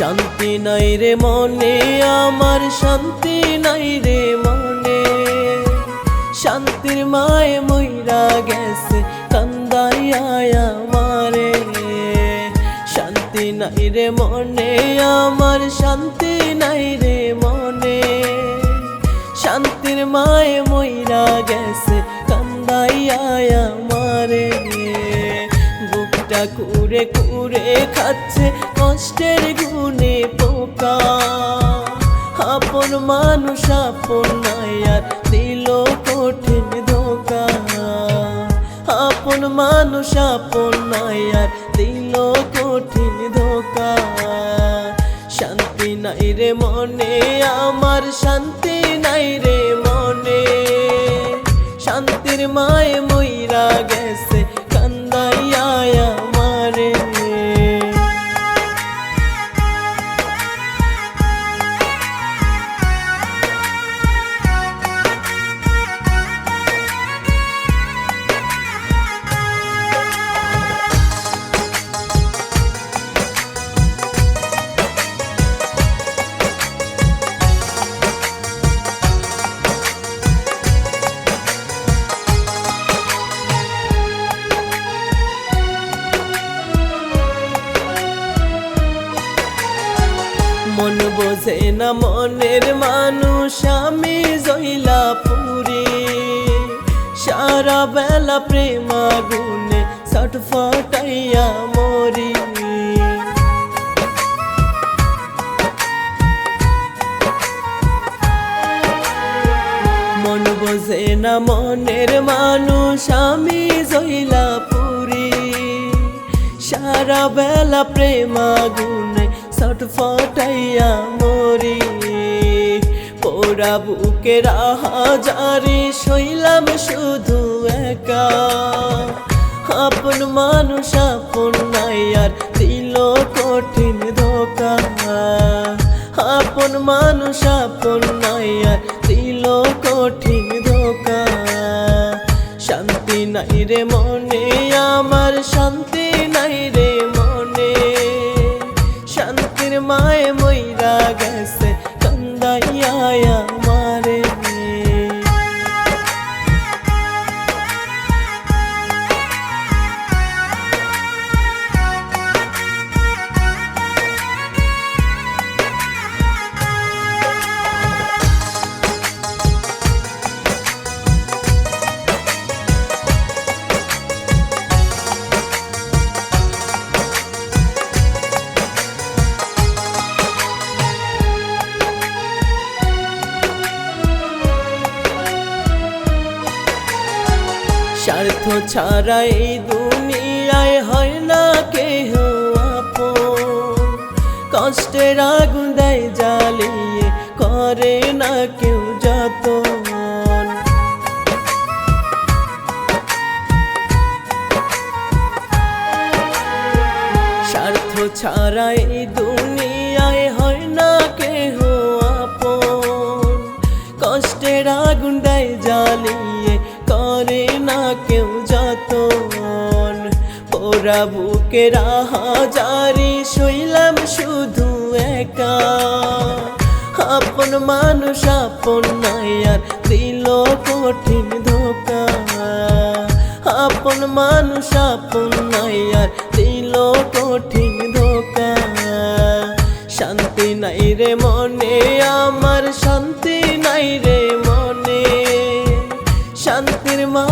নাই রে মনে, আমার শান্তি নাই রে মনে। শান্তির মায়ে মইরা গেছে কান্দাইয়া আমারে। শান্তি নাই রে মনে, আমার শান্তি নাই রে মনে। শান্তির মায়ে বুকটা কুরে কুরে খাচ্ছে, কষ্টের গুনে পোকা। আপন মানুষ আপন নায়ার দিল কঠিন ধোকা। আপন মানুষ আপন নায়ার দিল কঠিন ধোকা। শান্তি নাই রে মনে, আমার শান্তি নাই রে মনে। শান্তির মায়ে মইরা গেছে কান্দাইয়া মন বোঝে না মনের মানুষ, আমি জইলা পুরি সারা বেলা প্রেম আগুনে ছটফটাইয়া মরি। মন বোঝে না মনের মানুষ, আমি জইলা পুরি সারা বেলা প্রেম আগুনে ছটফটাইয়া মরি। পোড়া বুকের হাজারি শৈলাম শুধু একা। আপন মানুষ আপন নাইয়ার দিল কঠিন ধোকা। আপন মানুষ আপন নাইয়ার দিল কঠিন ধোকা। শান্তি নাই রে স্বার্থ ছাড়া এই দুনিয়ায় হয় না কেহ আপন। কষ্টের আগুন দেয়, জ্বালিয়ে করে না কেউ যতন। স্বার্থ ছাড়া এই দুনিয়ায় পোড়া বুকের হাজারি শৈলাম শুধু একা। আপন মানুষ আপন নায়ার দিল কঠিন ধোকা। আপন মানুষ আপন নায়ার দিল কঠিন ধোকা। শান্তি নাই রে মনে, আমার শান্তি নাই রে মনে। শান্তির মা